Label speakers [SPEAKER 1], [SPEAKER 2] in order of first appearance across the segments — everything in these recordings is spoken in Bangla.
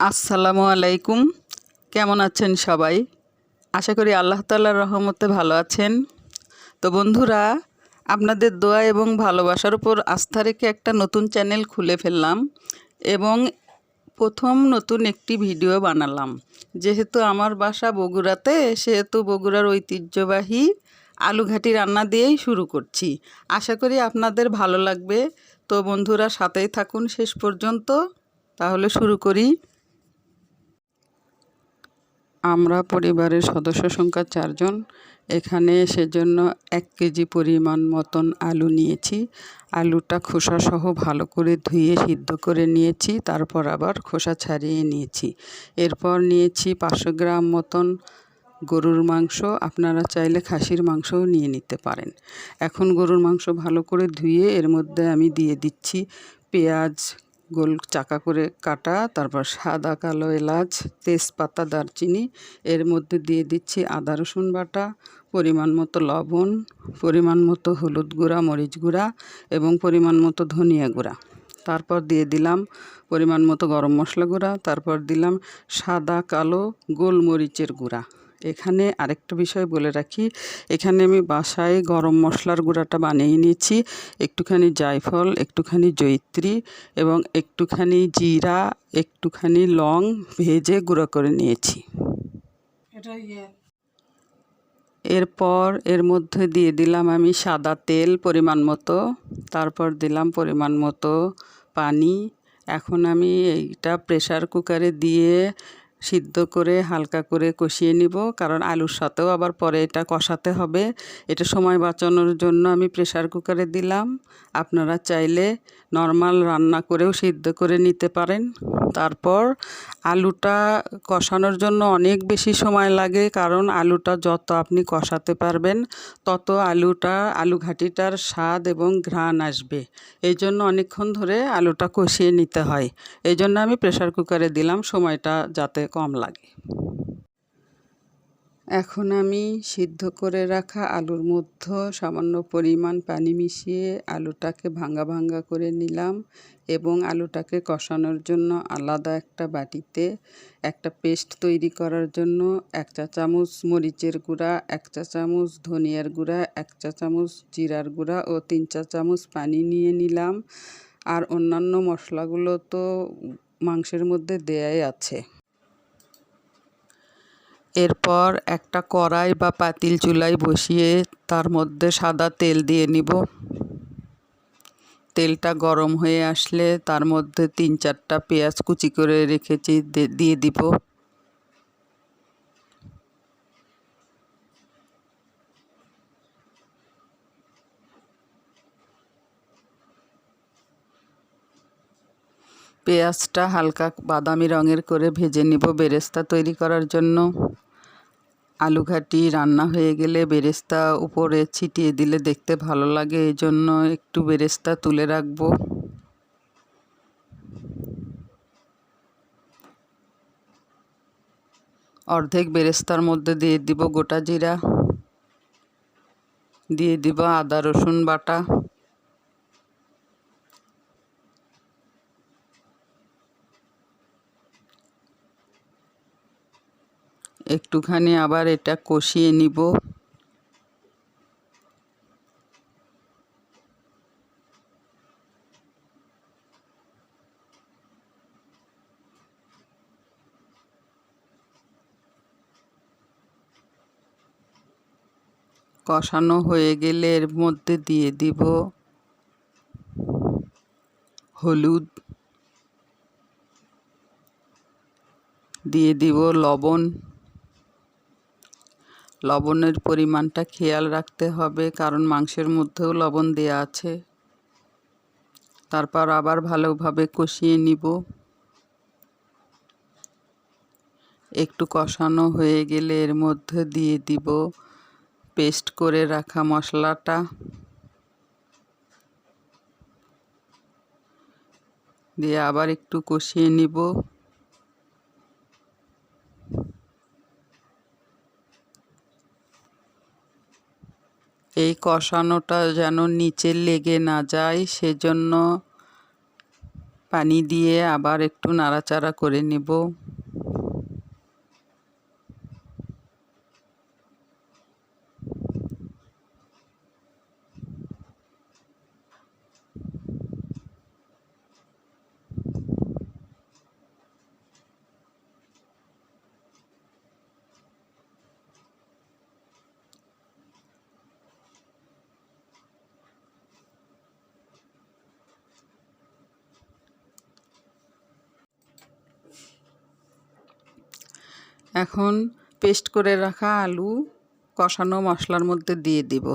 [SPEAKER 1] আসসালামু আলাইকুম। কেমন আছেন সবাই? আশা করি আল্লাহ তাল্লাহর রহমতে ভালো আছেন। তো বন্ধুরা, আপনাদের দোয়া এবং ভালোবাসার উপর আস্থা রেখে একটা নতুন চ্যানেল খুলে ফেললাম এবং প্রথম নতুন একটি ভিডিও বানালাম। যেহেতু আমার বাসা বগুড়াতে, সেহেতু বগুড়ার ঐতিহ্যবাহী আলুঘাটি রান্না দিয়েই শুরু করছি। আশা করি আপনাদের ভালো লাগবে। তো বন্ধুরা, সাথেই থাকুন শেষ পর্যন্ত। তাহলে শুরু করি। আমরা পরিবারের সদস্য সংখ্যা চারজন। এখানে সেজন্য এক কেজি পরিমাণ মতন আলু নিয়েছি। আলুটা খোসা সহ ভালো করে ধুয়ে সিদ্ধ করে নিয়েছি, তারপর আবার খোসা ছাড়িয়ে নিয়েছি। এরপর নিয়েছি পাঁচশো গ্রাম মতন গরুর মাংস। আপনারা চাইলে খাসির মাংসও নিয়ে নিতে পারেন। এখন গরুর মাংস ভালো করে ধুয়ে এর মধ্যে আমি দিয়ে দিচ্ছি পেঁয়াজ গোল চাকা করে কাটা, তারপর সাদা, কালো এলাচ, তেজপাতা, দারচিনি, এর মধ্যে দিয়ে দিচ্ছি আদা, রসুন বাটা, পরিমাণ মতো লবণ, পরিমাণ মতো হলুদ গুঁড়া, মরিচ গুঁড়া এবং পরিমাণ মতো ধনিয়া গুঁড়া। তারপর দিয়ে দিলাম পরিমাণ মতো গরম মশলা গুঁড়া, তারপর দিলাম সাদা, কালো, গোলমরিচের গুঁড়া। এখানে আরেকটা বিষয় বলে রাখি এখানে আমি বাসায় গরম মশলার গুঁড়াটা বানিয়ে নিয়েছি একটুখানি জায়ফল একটুখানি জৈত্রী এবং একটুখানি জিরা একটুখানি লং ভেজে গুঁড়ো করে নিয়েছি। এরপর এর মধ্যে দিয়ে দিলাম আমি সাদা তেল পরিমাণ মতো তারপর দিলাম পরিমাণ মতো পানি। এখন আমি এইটা প্রেশার কুকারে দিয়ে সিদ্ধ করে, হালকা করে কষিয়ে নিব। কারণ আলুর সাথেও আবার পরে এটা কষাতে হবে। এটা সময় বাঁচানোর জন্য আমি প্রেশার কুকারে দিলাম। আপনারা চাইলে নর্মাল রান্না করেও সিদ্ধ করে নিতে পারেন। তারপর আলুটা কষানোর জন্য অনেক বেশি সময় লাগে, কারণ আলুটা যত আপনি কষাতে পারবেন, তত আলুটা, আলু ঘাটিটার স্বাদ এবং ঘ্রাণ আসবে। এই জন্য অনেকক্ষণ ধরে আলুটা কষিয়ে নিতে হয়। এই জন্য আমি প্রেসার কুকারে দিলাম। সময়টা যাতে কম লাগে। এখন আমি সিদ্ধ করে রাখা আলুর মধ্যে সামান্য পরিমাণ পানি মিশিয়ে আলুটাকে ভাঙ্গা ভাঙ্গা করে নিলাম এবং আলুটাকে কষানোর জন্য আলাদা একটা বাটিতে একটা পেস্ট তৈরি করার জন্য এক চা চামচ মরিচের গুঁড়া, এক চা চামচ ধনিয়ার গুঁড়া, এক চা চামচ জিরার গুঁড়া ও তিন চা চামচ পানি নিয়ে নিলাম। আর অন্যান্য মশলাগুলো তো মাংসের মধ্যে দেয়াই আছে। এরপর একটা কড়াই বা পাতিল চুলায় বসিয়ে তার মধ্যে সাদা তেল দিয়ে নিব। তেলটা গরম হয়ে আসলে তার মধ্যে তিন চারটা পেঁয়াজ কুচি করে রেখেছি দিয়ে দিব। পেঁয়াজটা হালকা বাদামি রঙের করে ভেজে নিব। বেরেস্তা তৈরি করার জন্য আলু ঘাটি রান্না হয়ে গেলে বেরেস্তা উপরে ছিটিয়ে দিলে দেখতে ভালো লাগে এই জন্য একটু বেরেস্তা তুলে রাখব। অর্ধেক বেরেস্তার মধ্যে দিয়ে দিব গোটা জিরা, দিয়ে দিব আদা, রসুন বাটা। একটুখানি আবার এটা কষিয়ে নিব। কষানো হয়ে গেলে এর মধ্যে দিয়ে দিব হলুদ। দিয়ে দিব লবণ। লবণের পরিমাণটা খেয়াল রাখতে হবে, কারণ মাংসের মধ্যেও লবণ দেওয়া আছে। তারপর আবার ভালোভাবে কষিয়ে নিব। একটু কষানো হয়ে গেলে এর মধ্যে দিয়ে দিব পেস্ট করে রাখা মশলাটা। দিয়ে আবার একটু কষিয়ে নিব এই কষানোটা যেন নিচে লেগে না যায় সেজন্য পানি দিয়ে আবার একটু নাড়াচাড়া করে নেব। এখন পেস্ট করে রাখা আলু কষানো মশলার মধ্যে দিয়ে দিব।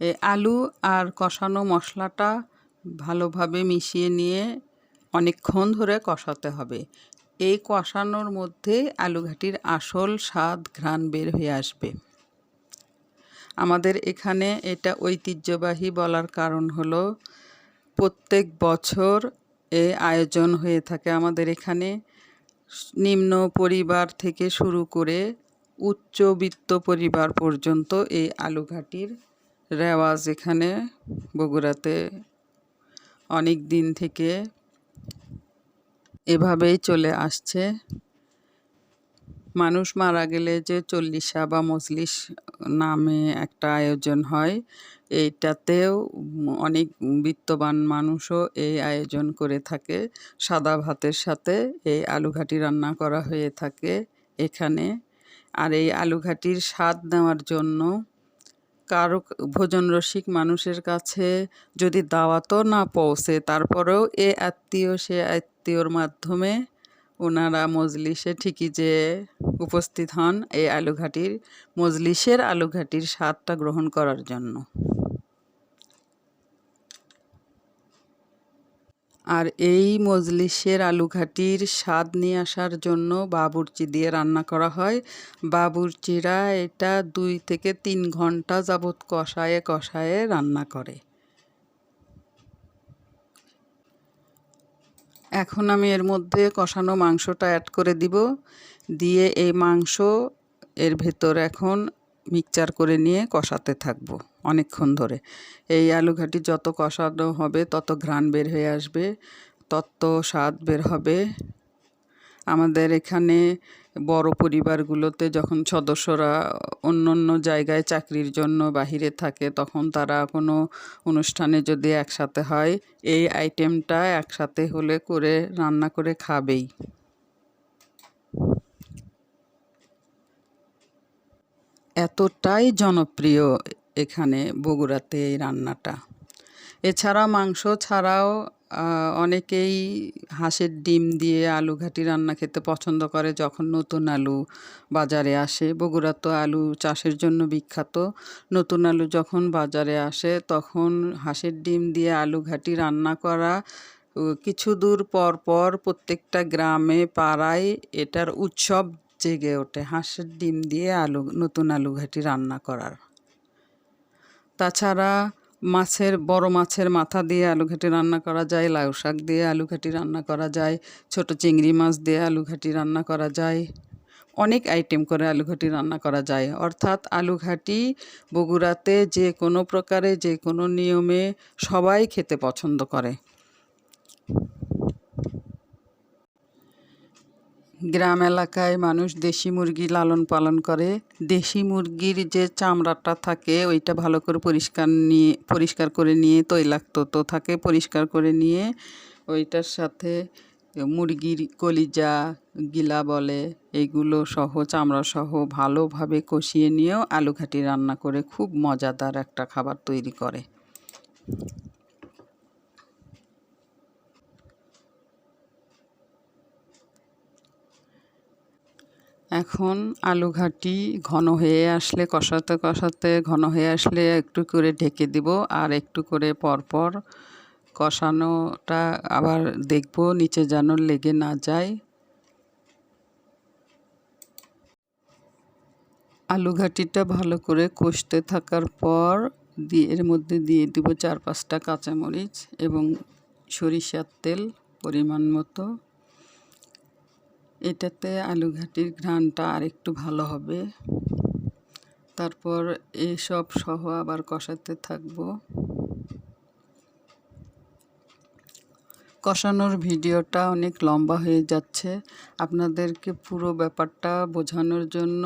[SPEAKER 1] এই আলু আর কষানো মশলাটা ভালোভাবে মিশিয়ে নিয়ে অনেকক্ষণ ধরে কষাতে হবে। এই কষানোর মধ্যে আলুঘাটির আসল স্বাদ, ঘ্রাণ বের হয়ে আসবে। আমাদের এখানে এটা ঐতিহ্যবাহী বলার কারণ হলো প্রত্যেক বছর এ আয়োজন হয়ে থাকে। আমাদের এখানে নিম্ন পরিবার থেকে শুরু করে উচ্চবিত্ত পরিবার পর্যন্ত এই আলুঘাটির রেওয়াজ এখানে বগুড়াতে অনেক দিন থেকে এভাবেই চলে আসছে। মানুষ মারা গেলে যে চল্লিশা বা মজলিস নামে একটা আয়োজন হয়, এইটাতেও অনেক বিত্তবান মানুষও এই আয়োজন করে থাকে। সাদা ভাতের সাথে এই আলুঘাটি রান্না করা হয়ে থাকে এখানে। আর এই আলুঘাটির স্বাদ নেওয়ার জন্য কারও ভোজন রসিক মানুষের কাছে যদি দাওয়াতও না পৌঁছে, তারপরেও এ আত্মীয় সে আত্মীয়র মাধ্যমে ওনারা মজলিসে ঠিকই যে উপস্থিত হন এই আলুঘাটির, মজলিসের আলুঘাটির স্বাদটা গ্রহণ করার জন্য। আর এই মজলিসের আলুঘাটির স্বাদ নিয়ে আসার জন্য বাবুরচি দিয়ে রান্না করা হয়। বাবুরচিরা এটা দুই থেকে তিন ঘণ্টা যাবৎ কষায়ে কষায়ে রান্না করে। এখন আমি এর মধ্যে কষানো মাংসটা অ্যাড করে দিব। দিয়ে এই মাংস এর ভেতর এখন মিক্সচার করে নিয়ে কষাতে থাকব অনেকক্ষণ ধরে। এই আলু ঘাটি যত কষানো হবে তত ঘ্রাণ বের হয়ে আসবে, তত স্বাদ বের হবে। আমাদের এখানে বড় পরিবারগুলোতে যখন সদস্যরা অন্য অন্য জায়গায় চাকরির জন্য বাহিরে থাকে, তখন তারা কোনো অনুষ্ঠানে যদি একসাথে হয়, এই আইটেমটা একসাথে হলে করে, রান্না করে খাবেই। এতটাই জনপ্রিয় এখানে বগুড়াতে এই রান্নাটা। এছাড়া মাংস ছাড়াও অনেকেই হাঁসের ডিম দিয়ে আলু ঘাটি রান্না খেতে পছন্দ করে যখন নতুন আলু বাজারে আসে। বগুড়া তো আলু চাষের জন্য বিখ্যাত। নতুন আলু যখন বাজারে আসে, তখন হাঁসের ডিম দিয়ে আলু ঘাটি রান্না করা কিছু দূর পর পর প্রত্যেকটা গ্রামে, পাড়ায় এটার উৎসব জেগে ওঠে, হাঁসের ডিম দিয়ে আলু, নতুন আলু ঘাটি রান্না করার। তাছাড়া মাছের, বড় মাছের মাথা দিয়ে আলু ঘাটি রান্না করা যায়, লাউ শাক দিয়ে আলু ঘাটি রান্না করা যায়, ছোট চিংড়ি মাছ দিয়ে আলু ঘাটি রান্না করা যায়, অনেক আইটেম করে আলু ঘাটি রান্না করা যায়। অর্থাৎ আলু ঘাটি বগুড়াতে যে কোনো প্রকারে, যে কোনো নিয়মে সবাই খেতে পছন্দ করে। গ্রাম এলাকায় মানুষ দেশি মুরগি লালন পালন করে। দেশি মুরগির যে চামড়াটা থাকে, ওইটা ভালো করে পরিষ্কার নিয়ে, পরিষ্কার করে নিয়ে তৈলাক্ত তো থাকে, পরিষ্কার করে নিয়ে ওইটার সাথে মুরগির কলিজা, গিলা বলে, এগুলো সহ, চামড়া সহ ভালোভাবে কষিয়ে নিয়েও আলু ঘাটি রান্না করে খুব মজাদার একটা খাবার তৈরি করে। এখন আলু ঘাটি ঘন হয়ে আসলে কষাতে কষাতে ঘন হয়ে আসলে একটু করে ঢেকে দিব আর একটু করে পরপর কষানোটা আবার দেখব নিচে যেন লেগে না যায়। আলু ঘাটিটা ভালো করে কষতে থাকার পর দিয়ে এর মধ্যে দিয়ে দিব চার পাঁচটা কাঁচামরিচ এবং সরিষার তেল পরিমাণ মতো। এটাতে আলু ঘাটির ঘ্রাণটা আর একটু ভালো হবে। তারপর এইসব সহ আবার কষাতে থাকব। কষানোর ভিডিওটা অনেক লম্বা হয়ে যাচ্ছে। আপনাদেরকে পুরো ব্যাপারটা বোঝানোর জন্য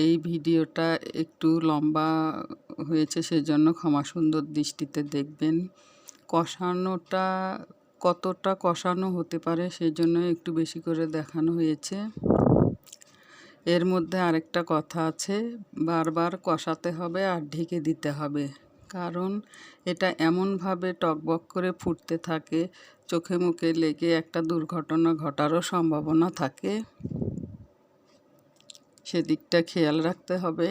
[SPEAKER 1] এই ভিডিওটা একটু লম্বা হয়েছে, সেজন্য ক্ষমা সুন্দর দৃষ্টিতে দেখবেন। কষানোটা কতটা কষানো হতে পারে সেই সেজন্য একটু বেশি করে দেখানো হয়েছে। এর মধ্যে আরেকটা কথা আছে, বারবার কষাতে হবে আর ঢেকে দিতে হবে। কারণ এটা এমনভাবে টকবক করে ফুটতে থাকে, চোখে মুখে লেগে একটা দুর্ঘটনা ঘটারও সম্ভাবনা থাকে। সেদিকটা খেয়াল রাখতে হবে।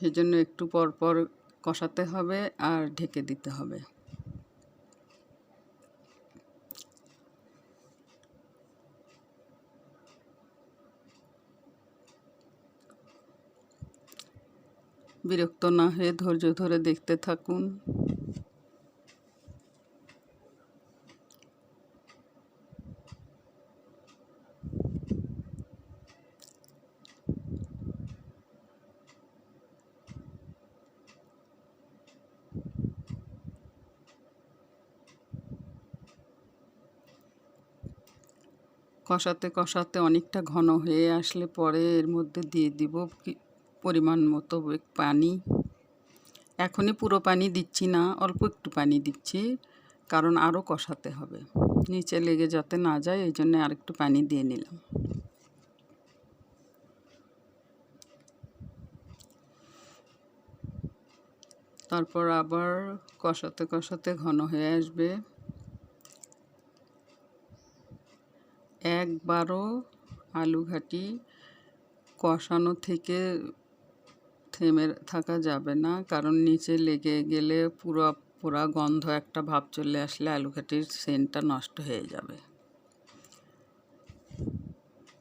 [SPEAKER 1] সেজন্য একটু পর পর কষাতে হবে আর ঢেকে দিতে হবে। বিরক্ত না হয়ে ধৈর্য ধরে দেখতে থাকুন। কষাতে কষাতে অনেকটা ঘন হয়ে আসলে পরে এর মধ্যে দিয়ে দিব পরিমাণ মতো পানি। এখনই পুরো পানি দিচ্ছি না, অল্প একটু পানি দিচ্ছি, কারণ আরও কষাতে হবে। নিচে লেগে যাতে না যায়, এই জন্য আরেকটু পানি দিয়ে নিলাম। তারপর আবার কষাতে কষাতে ঘন হয়ে আসবে। একবারও আলু ঘাটি কষানো থেকে থেমে থাকা যাবে না। কারণ নিচে লেগে গেলে পুরো, পুরা গন্ধ একটা ভাব চলে আসলে আলু ঘাটির সেন্টটা নষ্ট হয়ে যাবে।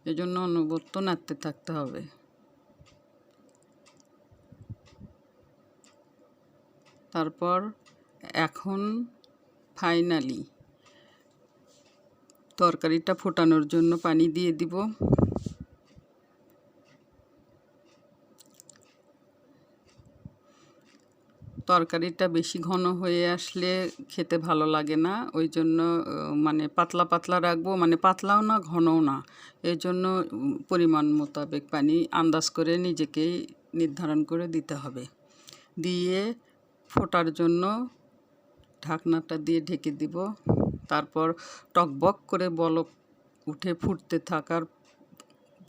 [SPEAKER 1] এজন্য অনবর্ত নাড়তে থাকতে হবে। তারপর এখন ফাইনালি তরকারিটা ফোটানোর জন্য পানি দিয়ে দিব। তরকারিটা বেশি ঘন হয়ে আসলে খেতে ভালো লাগে না। ওই জন্য মানে পাতলা পাতলা রাখব। মানে পাতলাও না, ঘনও না। এই জন্য পরিমাণ মোতাবেক পানি আন্দাজ করে নিজেকেই নির্ধারণ করে দিতে হবে। দিয়ে ফোটার জন্য ঢাকনাটা দিয়ে ঢেকে দিব। তারপর টকবক করে বলক উঠে ফুটতে থাকার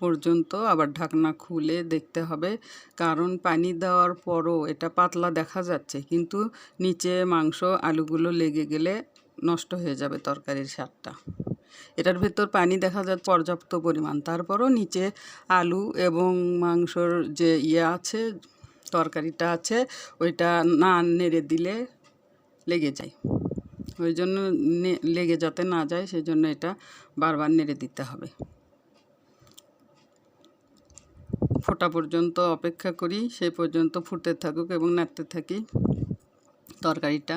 [SPEAKER 1] পর্যন্ত আবার ঢাকনা খুলে দেখতে হবে। কারণ পানি দেওয়ার পরও এটা পাতলা দেখা যাচ্ছে। কিন্তু নিচে মাংস, আলুগুলো লেগে গেলে নষ্ট হয়ে যাবে তরকারির স্বাদটা। এটার ভেতর পানি দেখা যাচ্ছে পর্যাপ্ত পরিমাণ। তারপরও নিচে আলু এবং মাংসর যে ইয়ে আছে, তরকারিটা আছে, ওইটা না নেড়ে দিলে লেগে যায়। ওই জন্য লেগে যাতে না যায় সেই জন্য এটা বারবার নেড়ে দিতে হবে। ফোটা পর্যন্ত অপেক্ষা করি, সেই পর্যন্ত ফুটতে থাকুক এবং নাড়তে থাকি তরকারিটা।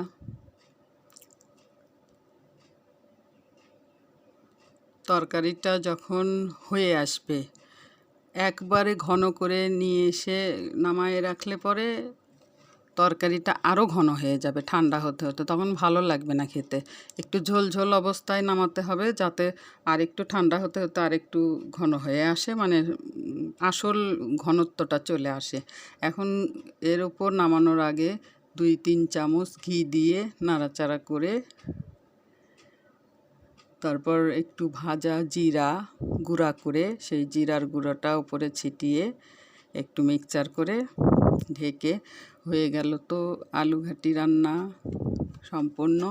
[SPEAKER 1] তরকারিটা যখন হয়ে আসবে, একবারে ঘন করে নিয়ে এসে নামায়ে রাখলে পরে তরকারিটা আরও ঘন হয়ে যাবে, ঠান্ডা হতে হতে, তখন ভালো লাগবে না খেতে। একটু ঝোল ঝোল অবস্থায় নামাতে হবে যাতে আর একটু ঠান্ডা হতে হতে আর একটু ঘন হয়ে আসে মানে আসল ঘনত্বটা চলে আসে। এখন এর ওপর নামানোর আগে দুই তিন চামচ ঘি দিয়ে নাড়াচাড়া করে, তারপর একটু ভাজা জিরা গুঁড়া করে, সেই জিরার গুঁড়োটা উপরে ছিটিয়ে একটু মিক্সচার করে ঢেকে হয়ে গেল। তো আলু ঘাটি রান্না সম্পূর্ণ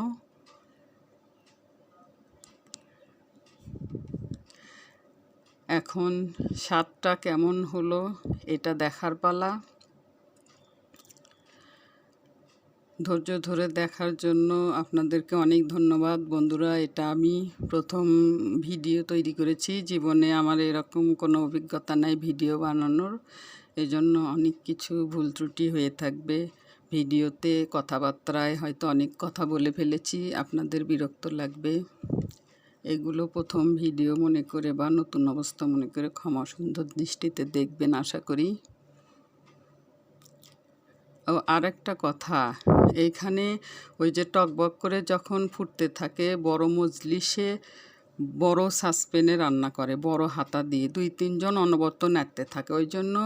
[SPEAKER 1] এখন স্বাদটা কেমন হলো এটা দেখার পালা। ধৈর্য ধরে দেখার জন্য আপনাদেরকে অনেক ধন্যবাদ। বন্ধুরা, এটা আমি প্রথম ভিডিও তৈরি করেছি। জীবনে আমার এরকম কোনো অভিজ্ঞতা নাই ভিডিও বানানোর। এজন্য অনেক কিছু ভুল ত্রুটি হয়ে থাকবে। ভিডিওতে কথাবার্তায় হয়তো অনেক কথা বলে ফেলেছি, আপনাদের বিরক্ত লাগবে। এগুলো প্রথম ভিডিও মনে করে বা নতুন অবস্থা মনে করে ক্ষমা সুন্দর দৃষ্টিতে দেখবেন, আশা করি। ও আর একটা কথা এইখানে ওই যে টকবক করে যখন ফুটতে থাকে বড় মজলিসে বড় সাসপেনে রান্না করে, বড় হাতা দিয়ে। দুই, তিনজন অনবরত নাড়তে থাকে। ওই জন্য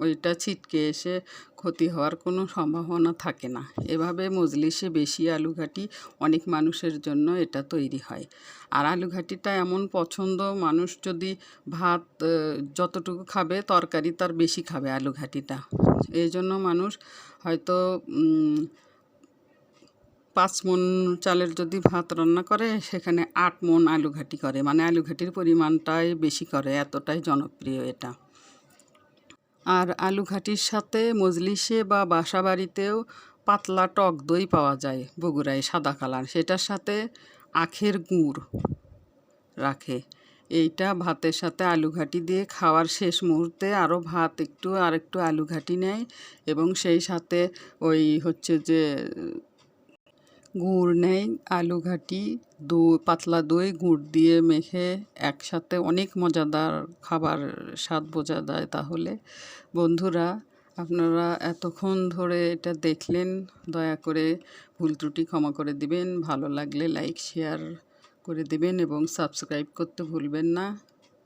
[SPEAKER 1] ওইটা ছিটকে এসে ক্ষতি হওয়ার কোনো সম্ভাবনা থাকে না। এভাবে মজলিসে বেশি আলু ঘাটি অনেক মানুষের জন্য এটা তৈরি হয়। আর আলু ঘাটিটা এমন পছন্দ, মানুষ যদি ভাত যতটুকু খাবে, তরকারি তার বেশি খাবে আলু ঘাটিটা এই জন্য মানুষ হয়তো পাঁচ মন চালের যদি ভাত রান্না করে, সেখানে আট মন আলু ঘাটি করে। মানে আলু ঘাটির পরিমাণটাই বেশি করে, এতটাই জনপ্রিয় এটা। আর আলু ঘাটির সাথে মজলিসে বা বাসা বাড়িতেও পাতলা টক দই পাওয়া যায়, বগুড়ায় সাদা কালার। সেটার সাথে আখের গুড় রাখে। এইটা ভাতের সাথে আলু ঘাটি দিয়ে খাওয়ার শেষ মুহূর্তে আরও ভাত একটু আর একটু আলু ঘাটি নেয় এবং সেই সাথে ওই হচ্ছে যে গুড় নেয় আলু ঘাটি, দই, পাতলা দই, গুড় দিয়ে মেখে একসাথে অনেক মজাদার খাবার স্বাদ বোঝা যায় তাহলে। বন্ধুরা, আপনারা এতক্ষণ ধরে এটা দেখলেন, দয়া করে ভুল ত্রুটি ক্ষমা করে দিবেন, ভালো লাগলে লাইক, শেয়ার করে দিবেন এবং সাবস্ক্রাইব করতে ভুলবেন না।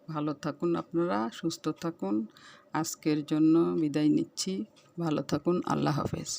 [SPEAKER 1] ভালো থাকুন আপনারা, সুস্থ থাকুন। আজকের জন্য বিদায় নিচ্ছি। ভালো থাকুন, আল্লাহ হাফেজ।